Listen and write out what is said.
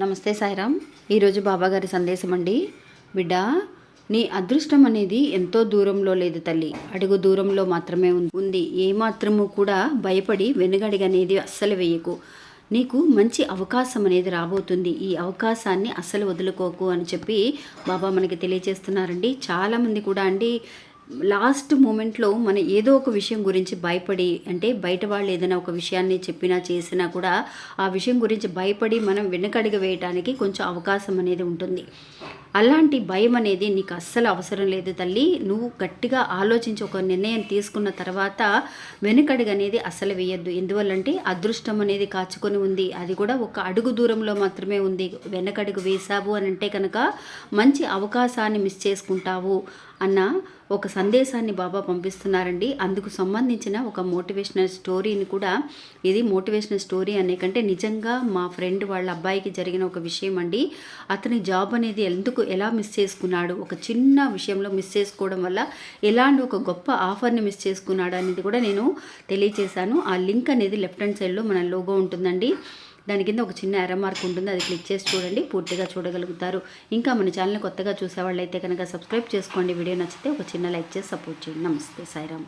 నమస్తే సాయిరామ్ ఈరోజు బాబాగారి సందేశం అండి. బిడ్డ నీ అదృష్టం అనేది ఎంతో దూరంలో లేదు తల్లి. అడుగు దూరంలో మాత్రమే ఉంది. ఏమాత్రము కూడా భయపడి వెనుగడిగనేది అస్సలు వేయకు. నీకు మంచి అవకాశం అనేది రాబోతుంది. ఈ అవకాశాన్ని అస్సలు వదులుకోకు అని చెప్పి బాబా మనకి తెలియజేస్తున్నారండి. చాలామంది కూడా అండి లాస్ట్ మూమెంట్లో మనం ఏదో ఒక విషయం గురించి భయపడి అంటే బయట వాళ్ళు ఏదైనా ఒక విషయాన్ని చెప్పినా చేసినా కూడా ఆ విషయం గురించి భయపడి మనం వెనకడిగ వేయటానికి కొంచెం అవకాశం అనేది ఉంటుంది. అలాంటి భయం అనేది నీకు అస్సలు అవసరం లేదు తల్లి. నువ్వు గట్టిగా ఆలోచించి ఒక నిర్ణయం తీసుకున్న తర్వాత వెనుకడుగు అనేది అస్సలు వేయద్దు. ఎందువల్లంటే అదృష్టం అనేది కాచుకొని ఉంది. అది కూడా ఒక అడుగు దూరంలో మాత్రమే ఉంది. వెనకడుగు వేసావు అని అంటే కనుక మంచి అవకాశాన్ని మిస్ చేసుకుంటావు అన్న ఒక సందేశాన్ని బాబా పంపిస్తున్నారండి. అందుకు సంబంధించిన ఒక మోటివేషనల్ స్టోరీని కూడా ఇది మోటివేషనల్ స్టోరీ అనే కంటే నిజంగా మా ఫ్రెండ్ వాళ్ళ అబ్బాయికి జరిగిన ఒక విషయం అండి. అతని జాబ్ అనేది ఎందుకు ఎలా మిస్ చేసుకున్నాడు ఒక చిన్న విషయంలో మిస్ చేసుకోవడం వల్ల ఎలాంటి ఒక గొప్ప ఆఫర్ని మిస్ చేసుకున్నాడు అనేది కూడా నేను తెలియచేశాను. ఆ లింక్ అనేది లెఫ్ట్ హ్యాండ్ సైడ్లో మన లోగో ఉంటుందండి. దాని కింద ఒక చిన్న ఎర్ర మార్క్ ఉంటుంది అది క్లిక్ చేసి చూడండి పూర్తిగా చూడగలుగుతారు. ఇంకా మన ఛానల్ కొత్తగా చూసేవాళ్ళైతే కనుక సబ్స్క్రైబ్ చేసుకోండి. వీడియో నచ్చితే ఒక చిన్న లైక్ చేసి సపోర్ట్ చేయండి. నమస్తే సాయిరామ్.